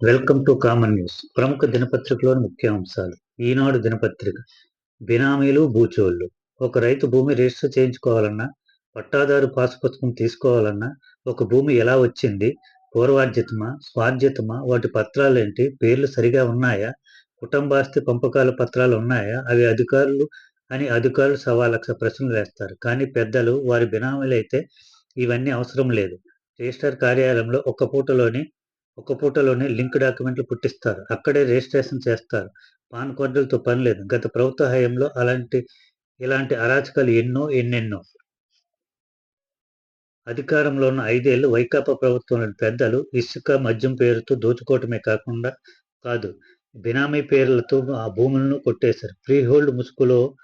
Welcome to common news ప్రముఖ దినపత్రికలోని ముఖ్య అంశాలు ఈనాడు దినపత్రిక. బినామీలు భూచోళ్ళు ఒక రైతు భూమి రిజిస్టర్ చేయించుకోవాలన్నా పట్టాదారు పాస్ పుస్తకం తీసుకోవాలన్నా ఒక భూమి ఎలా వచ్చింది పూర్వార్జితమా స్వార్జితమా వాటి పత్రాలేంటి పేర్లు సరిగా ఉన్నాయా కుటుంబాస్తి పంపకాల పత్రాలు ఉన్నాయా అవి అధికారులు అని అధికారులు సవా లక్ష ప్రశ్నలు వేస్తారు. కానీ పెద్దలు వారి బినామీలైతే ఇవన్నీ అవసరం లేదు. రిజిస్టర్ కార్యాలయంలో ఒక్క పూటలోనే ఒక పూటలోనే లింక్ డాక్యుమెంట్లు పుట్టిస్తారు. అక్కడే రిజిస్ట్రేషన్ చేస్తారు. పాన్ కార్డులతో పని లేదు. గత ప్రభుత్వ హయాంలో అలాంటి ఇలాంటి అరాచకాలు ఎన్నో ఎన్నెన్నో. అధికారంలో ఉన్న ఐదేళ్ళు వైకాపా ప్రభుత్వంలోని పెద్దలు ఇసుక మద్యం పేరుతో దోచుకోవటమే కాకుండా కాదు. బినామీ పేర్లతో ఆ భూములను కొట్టేశారు. ఫ్రీహోల్డ్ ముసుగులో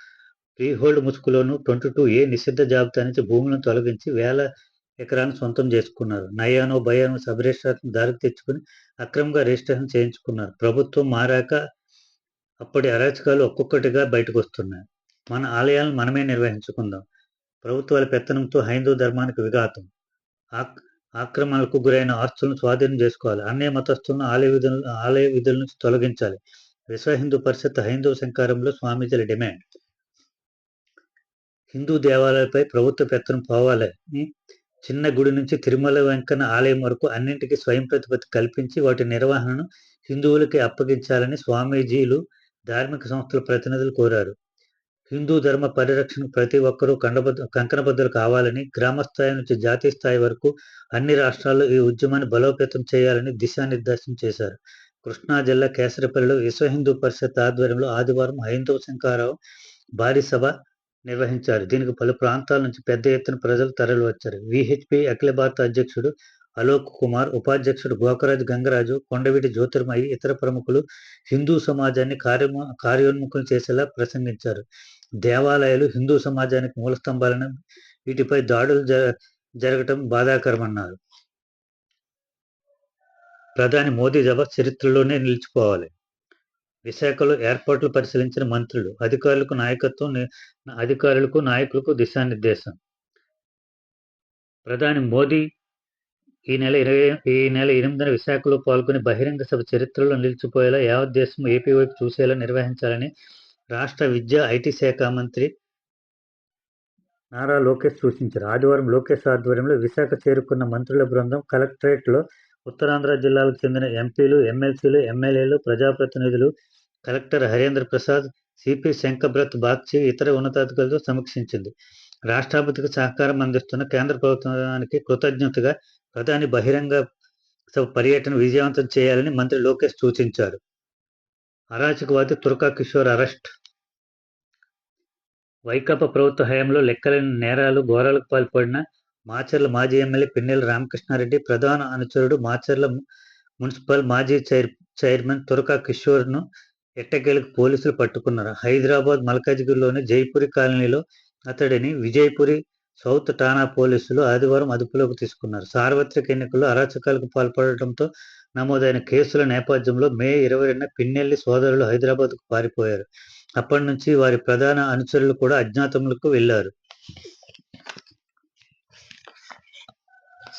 ఫ్రీ హోల్డ్ ముసుగులోను ట్వంటీ టూ ఏ నిషిద్ధ జాబితా నుంచి భూములను తొలగించి వేల ఎకరాన్ని సొంతం చేసుకున్నారు. నయానో భయానో సబ్ రిజిస్ట్రేషన్ దారికి తెచ్చుకుని అక్రమంగా రిజిస్ట్రేషన్ చేయించుకున్నారు. ప్రభుత్వం మారాక అప్పటి అరాచకాలు ఒక్కొక్కటిగా బయటకు వస్తున్నాయి. మన ఆలయాలను మనమే నిర్వహించుకుందాం. ప్రభుత్వాల పెత్తనంతో హైందూ ధర్మానికి విఘాతం. ఆక్ ఆక్రమణలకు గురైన ఆస్తులను స్వాధీనం చేసుకోవాలి. అన్య మతస్థులను ఆలయ విధులు ఆలయ విధుల నుంచి తొలగించాలి. విశ్వ హిందూ పరిషత్ హైందూ సంకారంలో స్వామీజీల డిమాండ్. హిందూ దేవాలయాలపై ప్రభుత్వ పెత్తనం పోవాలని చిన్న గుడి నుంచి తిరుమల వెంకన్న ఆలయం వరకు అన్నింటికీ స్వయం ప్రతిపత్తి కల్పించి వాటి నిర్వహణను హిందువులకి అప్పగించాలని స్వామీజీలు ధార్మిక సంస్థల ప్రతినిధులు కోరారు. హిందూ ధర్మ పరిరక్షణకు ప్రతి ఒక్కరూ కండబద్ద కంకణబద్ధులు కావాలని గ్రామ స్థాయి నుంచి జాతీయ స్థాయి వరకు అన్ని రాష్ట్రాల్లో ఈ ఉద్యమాన్ని బలోపేతం చేయాలని దిశానిర్దేశం చేశారు. కృష్ణా జిల్లా కేసరపల్లిలో విశ్వ హిందూ పరిషత్ ఆధ్వర్యంలో ఆదివారం హైందవ శంకారావు భారీ సభ నిర్వహించారు. దీనికి పలు ప్రాంతాల నుంచి పెద్ద ఎత్తున ప్రజలు తరలివచ్చారు. విహెచ్పి అఖిల భారత అధ్యక్షుడు అలోక్ కుమార్ ఉపాధ్యక్షుడు గోకరాజు గంగరాజు కొండవీటి జ్యోతిర్మయి ఇతర ప్రముఖులు హిందూ సమాజాన్ని కార్యము కార్యోన్ముఖం చేసేలా ప్రసంగించారు. దేవాలయాలు హిందూ సమాజానికి మూలస్తంభాలను వీటిపై దాడులు జరగటం బాధాకరమన్నారు. ప్రధాని మోదీ సభ చరిత్రలోనే నిలిచిపోవాలి. విశాఖలో ఏర్పాట్లు పరిశీలించిన మంత్రులు అధికారులకు నాయకత్వం అధికారులకు నాయకులకు దిశానిర్దేశం. ప్రధాని మోదీ ఈ నెల ఇరవై ఈ నెల ఎనిమిదిన విశాఖలో పాల్గొని బహిరంగ సభ చరిత్రలో నిలిచిపోయేలా యావత్ దేశం ఏపీ వైపు చూసేలా నిర్వహించాలని రాష్ట్ర విద్యా ఐటీ శాఖ మంత్రి నారా లోకేష్ సూచించారు. ఆదివారం లోకేష్ ఆధ్వర్యంలో విశాఖ చేరుకున్న మంత్రుల బృందం కలెక్టరేట్లో ఉత్తరాంధ్ర జిల్లాలకు చెందిన ఎంపీలు ఎమ్మెల్సీలు ఎమ్మెల్యేలు ప్రజాప్రతినిధులు కలెక్టర్ హరేంద్ర ప్రసాద్ సిపి శంకబ్రత్ బాగ్చి ఇతర ఉన్నతాధికారులతో సమీక్షించింది. రాష్ట్రాపతికి సహకారం అందిస్తున్న కేంద్ర ప్రభుత్వానికి కృతజ్ఞతగా ప్రధాని బహిరంగ పర్యటన విజయవంతం చేయాలని మంత్రి లోకేష్ సూచించారు. అరాచకవాది తుర్కా కిషోర్ అరెస్ట్. వైకాపా ప్రభుత్వ హయాంలో లెక్కలేని నేరాలు ఘోరాలకు పాల్పడిన మాచర్ల మాజీ ఎమ్మెల్యే పిన్నెల రామకృష్ణారెడ్డి ప్రధాన అనుచరుడు మాచర్ల మున్సిపల్ మాజీ చైర్ చైర్మన్ తురకా కిషోర్ను ఎట్టకేలకు పోలీసులు పట్టుకున్నారు. హైదరాబాద్ మల్కాజ్గిరిలోని జైపురి కాలనీలో అతడిని విజయపురి సౌత్ ఠాణా పోలీసులు ఆదివారం అదుపులోకి తీసుకున్నారు. సార్వత్రిక ఎన్నికల్లో అరాచకాలకు పాల్పడటంతో నమోదైన కేసుల నేపథ్యంలో మే ఇరవై రెండున పిన్నెల్లి సోదరులు హైదరాబాద్కు పారిపోయారు. అప్పటి నుంచి వారి ప్రధాన అనుచరులు కూడా అజ్ఞాతములకు వెళ్ళారు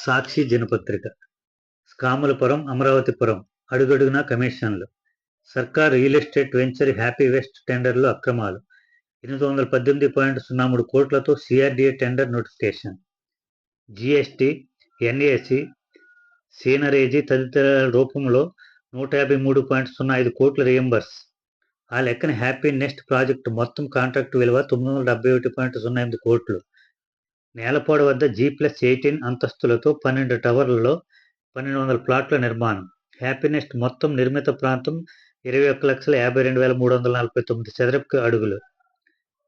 సాక్షి దినపత్రిక. స్కాములపురం అమరావతిపురం అడుగడుగునా కమిషన్లు. సర్కార్ real estate venture happy nest టెండర్లో అక్రమాలు. ఎనిమిది వందల పద్దెనిమిది పాయింట్ సున్నా మూడు కోట్లతో CRDA tender notification. GST NAC సీనరేజీ తదితర రూపంలో నూట యాభై మూడు పాయింట్ సున్నా ఐదు కోట్ల రియంబర్స్. ఆ లెక్కన హ్యాపీ నెక్స్ట్ ప్రాజెక్టు మొత్తం కాంట్రాక్ట్ విలువ తొమ్మిది వందల డెబ్బై ఒకటి పాయింట్ సున్నా ఎనిమిది కోట్లు. నేలపాడు వద్ద జీ ప్లస్ ఎయిటీన్ అంతస్తులతో పన్నెండు టవర్లలో పన్నెండు వందల ప్లాట్ల నిర్మాణం. హ్యాపీనెస్ట్ మొత్తం నిర్మిత ప్రాంతం ఇరవై ఒక్క లక్షల యాభై రెండు వేల మూడు వందల నలభై తొమ్మిది చదరపు అడుగులు.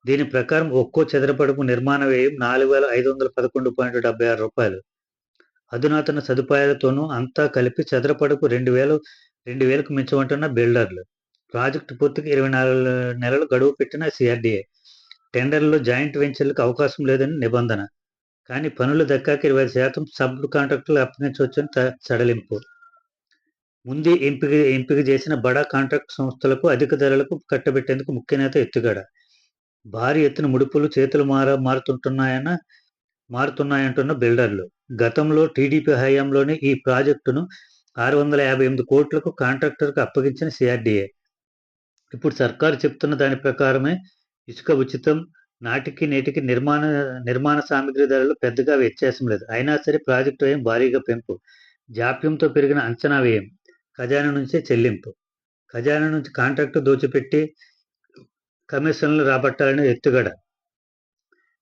దీని ప్రకారం ఒక్కో చదరపడుపు నిర్మాణ వ్యయం నాలుగు వేల ఐదు వందల పదకొండు పాయింట్ డెబ్బై ఆరు రూపాయలు. అధునాతన సదుపాయాలతోనూ అంతా కలిపి చదరపడుపు రెండు వేలు రెండు వేలకు మించమంటున్న బిల్డర్లు. ప్రాజెక్టు పూర్తికి ఇరవై నాలుగు నెలలు గడువు పెట్టిన సిఆర్డీఏ టెండర్లో జాయింట్ వెంచర్లకు అవకాశం లేదని నిబంధన. కానీ పనులు దక్కాక ఇరవై శాతం సబ్ కాంట్రాక్టులు అప్పగించవచ్చని సడలింపు. ముందే ఎంపిక ఎంపిక చేసిన బడా కాంట్రాక్ట్ సంస్థలకు అధిక ధరలకు కట్టబెట్టేందుకు ముఖ్య నేత ఎత్తుగడ. భారీ ఎత్తున ముడుపులు చేతులు మార మారుతుంటున్నాయన్న మారుతున్నాయంటున్న బిల్డర్లు. గతంలో టీడీపీ హయాంలోనే ఈ ప్రాజెక్టును ఆరు వందల యాభై ఎనిమిది కోట్లకు కాంట్రాక్టర్కు అప్పగించిన సిఆర్డీఏ ఇప్పుడు సర్కారు చెప్తున్న దాని ప్రకారమే ఇసుక ఉచితం నాటికి నేటికి నిర్మాణ నిర్మాణ సామగ్రి ధరలు పెద్దగా వ్యత్యాసం లేదు. అయినా సరే ప్రాజెక్టు వ్యయం భారీగా పెంపు. జాప్యంతో పెరిగిన అంచనా వ్యయం ఖజానా నుంచే చెల్లింపు. ఖజానా నుంచి కాంట్రాక్టు దోచిపెట్టి కమిషన్లు రాబట్టాలని ఎత్తుగడ.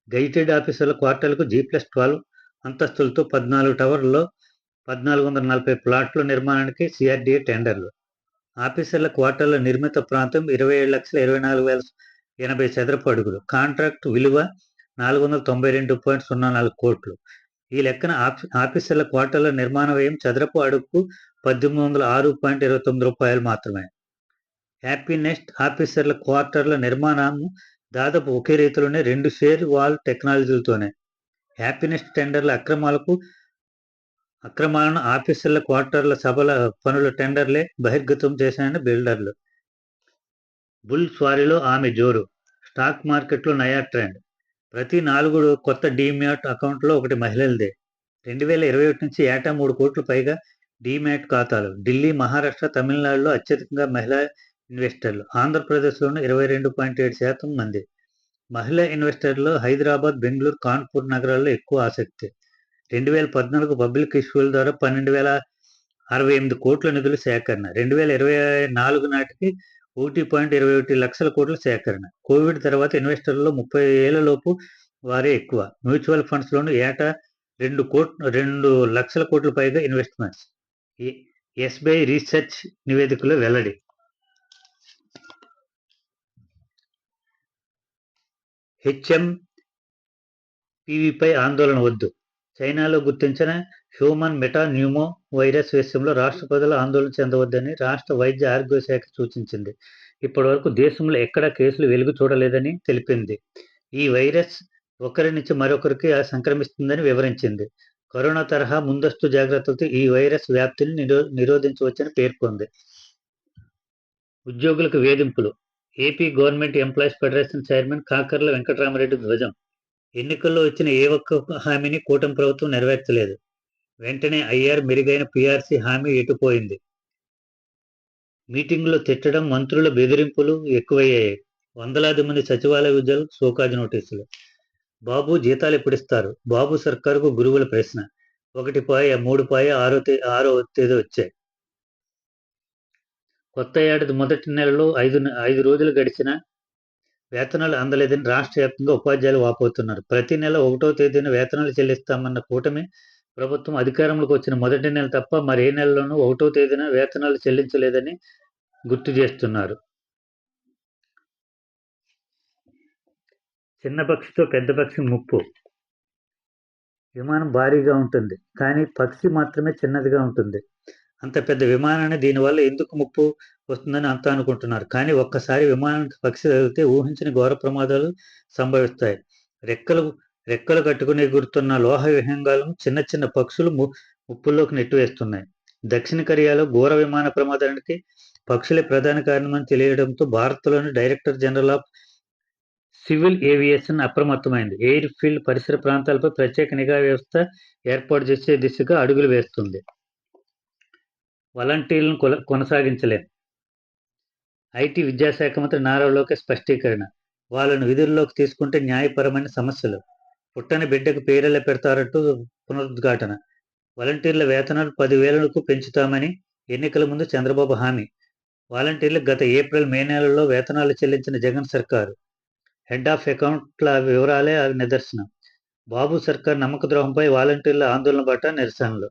గైటెడ్ ఆఫీసర్ల క్వార్టర్లకు జీ ప్లస్ ట్వెల్వ్ అంతస్తులతో పద్నాలుగు టవర్లలో పద్నాలుగు వందల నలభై ప్లాట్ల నిర్మాణానికి సిఆర్డీఏ టెండర్లు. ఆఫీసర్ల క్వార్టర్ల నిర్మిత ప్రాంతం ఇరవై ఏడు లక్షల ఇరవై నాలుగు వేల ఎనభై చదరపు అడుగులు. కాంట్రాక్ట్ విలువ నాలుగు వందల తొంభై రెండు పాయింట్ సున్నా నాలుగు కోట్లు. ఈ లెక్కన ఆఫీసర్ల క్వార్టర్ల నిర్మాణ వ్యయం చదరపు అడుగుకు పద్దెనిమిది వందల ఆరు పాయింట్ ఇరవై తొమ్మిది రూపాయలు మాత్రమే. హ్యాపీనెస్ట్ ఆఫీసర్ల క్వార్టర్ల నిర్మాణం దాదాపు ఒకే రీతిలోనే రెండు షేర్ వాల్ టెక్నాలజీలతోనే. హ్యాపీనెస్ట్ టెండర్ల అక్రమాలకు అక్రమాలను ఆఫీసర్ల క్వార్టర్ల సభల పనుల టెండర్లే బహిర్గతం చేశాయని బిల్డర్లు. బుల్ స్వారీలో ఆమె జోరు. స్టాక్ మార్కెట్లో నయా ట్రెండ్. ప్రతి నాలుగు కొత్త డీమ్యాట్ అకౌంట్లో ఒకటి మహిళలదే. రెండు వేల ఇరవై ఒకటి నుంచి ఏటా మూడు కోట్ల పైగా డీమ్యాట్ ఖాతాలు. ఢిల్లీ మహారాష్ట్ర తమిళనాడులో అత్యధికంగా మహిళా ఇన్వెస్టర్లు. ఆంధ్రప్రదేశ్లోనూ ఇరవై రెండు పాయింట్ ఏడు శాతం మంది. మహిళా ఇన్వెస్టర్లు హైదరాబాద్ బెంగళూరు కాన్పూర్ నగరాల్లో ఎక్కువ ఆసక్తి. రెండు వేల పద్నాలుగు పబ్లిక్ ఇష్యూల ద్వారా పన్నెండు వేల అరవై ఎనిమిది కోట్ల నిధుల సేకరణ. రెండు వేల ఇరవై నాలుగు నాటికి ఒకటి పాయింట్ ఇరవై ఒకటి లక్షల కోట్ల సేకరణ. కోవిడ్ తర్వాత ఇన్వెస్టర్లలో ముప్పై ఏళ్ళలోపు వారే ఎక్కువ. మ్యూచువల్ ఫండ్స్లోనూ ఏటా రెండు కోట్ రెండు లక్షల కోట్ల పైగా ఇన్వెస్ట్మెంట్స్. ఎస్బీఐ రీసెర్చ్ నివేదికలో వెల్లడి. హెచ్ఎం పీవీపై ఆందోళన వద్దు. చైనాలో గుర్తించిన హ్యూమన్ మెటా న్యూమో వైరస్ విషయంలో రాష్ట్ర ప్రజలు ఆందోళన చెందవద్దని రాష్ట్ర వైద్య ఆరోగ్య శాఖ సూచించింది. ఇప్పటివరకు దేశంలో ఎక్కడా కేసులు వెలుగు చూడలేదని తెలిపింది. ఈ వైరస్ ఒకరి నుంచి మరొకరికి సంక్రమిస్తుందని వివరించింది. కరోనా తరహా ముందస్తు జాగ్రత్తలతో ఈ వైరస్ వ్యాప్తిని నిరో నిరోధించవచ్చని పేర్కొంది. ఉద్యోగులకు వేధింపులు. AP government employees federation chairman Kakarla Venkatarama Reddy ధ్వజం. ఎన్నికల్లో వచ్చిన ఏ ఒక్క హామీని కూటమి ప్రభుత్వం నెరవేర్చలేదు. వెంటనే ఐఆర్ మెరుగైన పీఆర్సీ హామీ ఎటుపోయింది? మీటింగులో తిట్టడం మంత్రుల బెదిరింపులు ఎక్కువయ్యాయి. వందలాది మంది సచివాలయ ఉద్యోగులు సోకాజు నోటీసులు. బాబు జీతాలు ఎప్పుడిస్తారు? బాబు సర్కారుకు గురువుల ప్రశ్న. ఒకటి పాయ మూడు పాయ ఆరో తే ఆరో తేదీ వచ్చాయి కొత్త ఏడాది మొదటి నెలలో ఐదు ఐదు రోజులు గడిచిన వేతనాలు అందలేదని రాష్ట్ర వ్యాప్తంగా ఉపాధ్యాయులు వాపోతున్నారు. ప్రతి నెల ఒకటో తేదీన వేతనాలు చెల్లిస్తామన్న కూటమి ప్రభుత్వం అధికారంలోకి వచ్చిన మొదటి నెల తప్ప మరే నెలలోనూ ఒకటో తేదీన వేతనాలు చెల్లించలేదని గుర్తు చేస్తున్నారు. చిన్న పక్షితో పెద్ద పక్షి ముప్పు. విమానం భారీగా ఉంటుంది కానీ పక్షి మాత్రమే చిన్నదిగా ఉంటుంది. అంత పెద్ద విమానాన్ని దీనివల్ల ఎందుకు ముప్పు వస్తుందని అంతా అనుకుంటున్నారు. కానీ ఒక్కసారి విమానానికి పక్షి తగిలితే ఊహించిన ఘోర ప్రమాదాలు సంభవిస్తాయి. రెక్కలు రెక్కలు కట్టుకుని ఎగురుతున్న లోహ విహంగాలను చిన్న చిన్న పక్షులు ముప్పుల్లోకి నెట్టివేస్తున్నాయి. దక్షిణ కొరియాలో ఘోర విమాన ప్రమాదానికి పక్షులే ప్రధాన కారణమని తెలియడంతో భారత్లోని director general of civil aviation అప్రమత్తమైంది. Air field పరిసర ప్రాంతాలపై ప్రత్యేక నిఘా వ్యవస్థ ఏర్పాటు చేసే దిశగా అడుగులు వేస్తుంది. వాలంటీర్లను కొల కొనసాగించలేం. ఐటీ విద్యాశాఖ మంత్రి నారా లోకేష్ స్పష్టీకరణ. వాళ్ళను విధుల్లోకి తీసుకుంటే న్యాయపరమైన సమస్యలు. పుట్టని బిడ్డకు పేరెళ్ళ పెడతారంటూ పునరుద్ఘాటన. వాలంటీర్ల వేతనాలు పదివేలకు పెంచుతామని ఎన్నికల ముందు చంద్రబాబు హామీ. వాలంటీర్లకు గత ఏప్రిల్ మే నెలలో వేతనాలు చెల్లించిన జగన్ సర్కారు. హెడ్ ఆఫ్ అకౌంట్ల వివరాలే నిదర్శనం. బాబు సర్కార్ నమ్మక ద్రోహంపై వాలంటీర్ల ఆందోళన బాట నిరసనలు.